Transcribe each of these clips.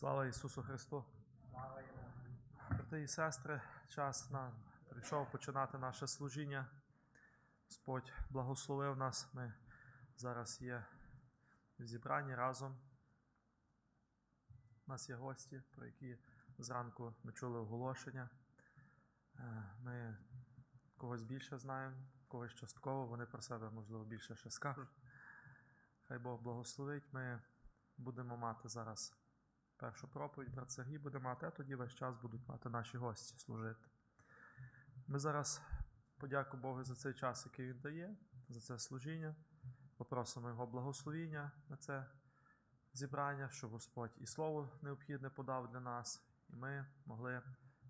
Слава Ісусу Христу! Брати і сестри, час нам прийшов починати наше служіння. Господь благословив нас. Ми зараз є в зібранні разом. У нас є гості, про які зранку ми чули оголошення. Е, Ми когось більше знаємо, когось частково, вони про себе, можливо, більше ще скажуть. Хай Бог благословить. Ми будемо мати зараз першу проповідь, брат Сергій буде мати, а тоді весь час будуть мати наші гості служити. Ми зараз подяку Богу за цей час, який Він дає, за це служіння. Попросимо Його благословіння на це зібрання, щоб Господь і слово необхідне подав для нас, і ми могли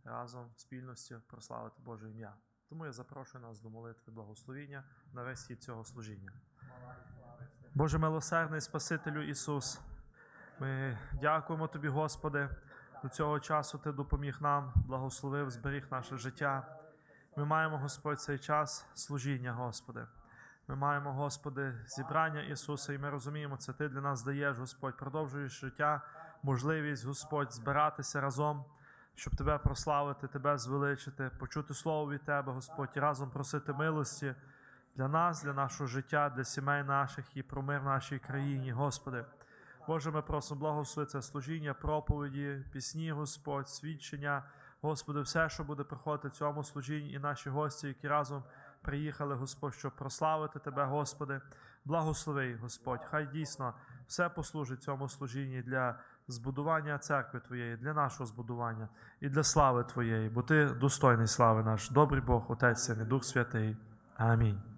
разом в спільності прославити Боже ім'я. Тому я запрошую нас до молитви благословіння на весь хід цього служіння. Боже милосердний Спасителю Ісус, ми дякуємо Тобі, Господи, до цього часу Ти допоміг нам, благословив, зберіг наше життя. Ми маємо, Господь, цей час служіння, Господи. Ми маємо, Господи, зібрання Ісуса, і ми розуміємо, це Ти для нас даєш, Господь, продовжуєш життя, можливість, Господь, збиратися разом, щоб Тебе прославити, Тебе звеличити, почути Слово від Тебе, Господь, і разом просити милості для нас, для нашого життя, для сімей наших і про мир в нашій країні, Господи. Боже, ми просимо благослови служіння, проповіді, пісні, Господь, свідчення, Господи, все, що буде проходити в цьому служінні, і наші гості, які разом приїхали, Господь, щоб прославити Тебе, Господи. Благослови, Господь. Хай дійсно все послужить цьому служінні для збудування церкви Твоєї, для нашого збудування і для слави Твоєї, бо Ти достойний слави наш, добрий Бог, Отець Син Дух Святий. Амінь.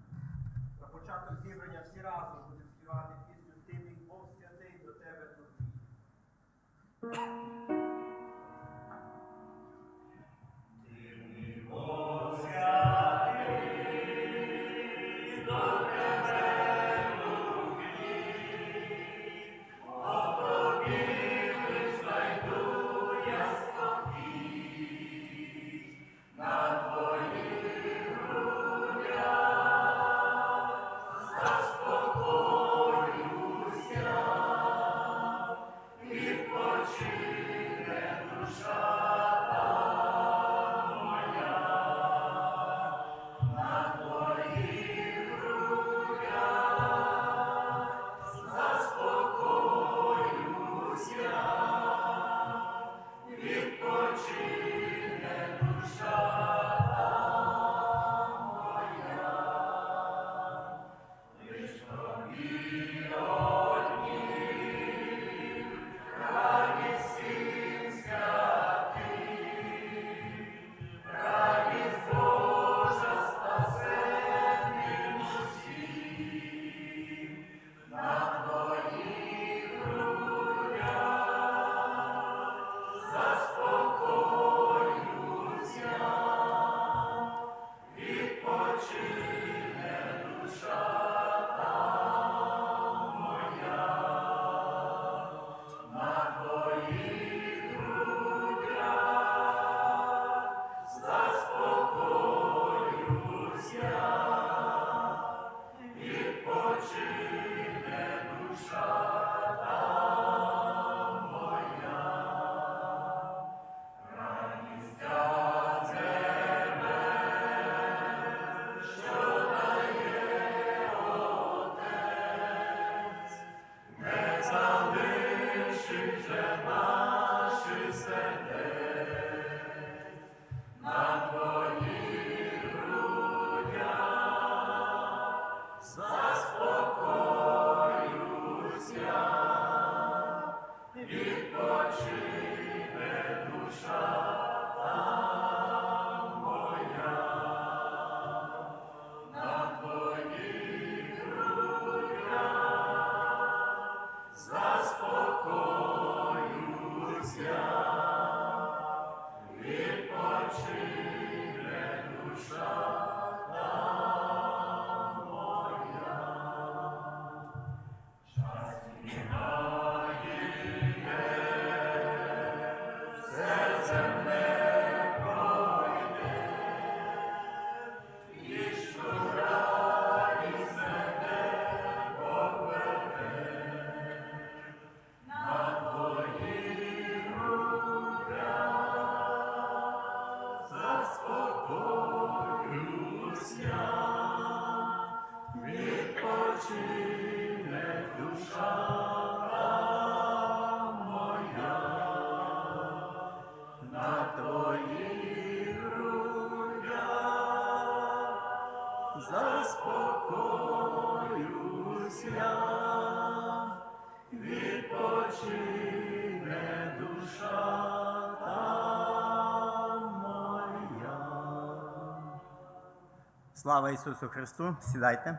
Слава Ісусу Христу! Сідайте.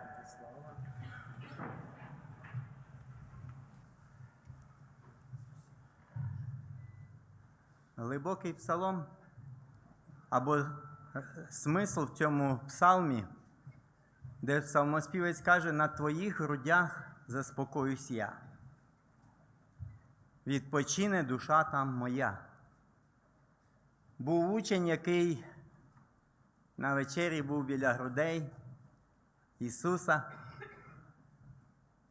Глибокий псалом або смисл в цьому псалмі, де псалмоспівець каже, на твоїх грудях заспокоюсь я. Відпочине душа там моя. Був учень, який на вечері був біля грудей Ісуса.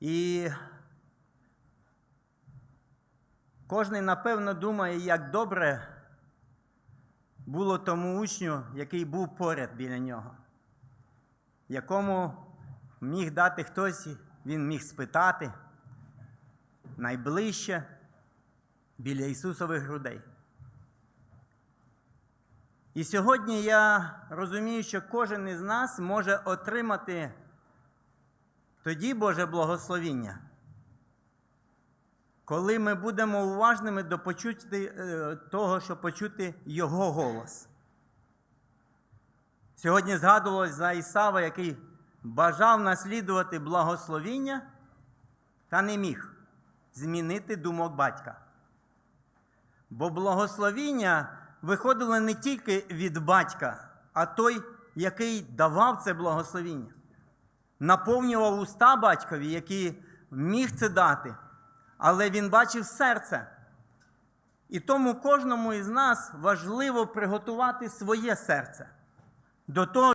І кожен, напевно, думає, як добре було тому учню, який був поряд біля нього, якому міг дати хтось, він міг спитати найближче біля Ісусових грудей. І сьогодні я розумію, що кожен із нас може отримати тоді Боже благословіння, коли ми будемо уважними до почути, е, того, щоб почути Його голос. Сьогодні згадувалось за Ісава, який бажав наслідувати благословіння та не міг змінити думок батька. Бо благословіння виходило не тільки від батька, а той, який давав це благословіння. Наповнював уста батькові, який міг це дати, але він бачив серце. І тому кожному із нас важливо приготувати своє серце до того,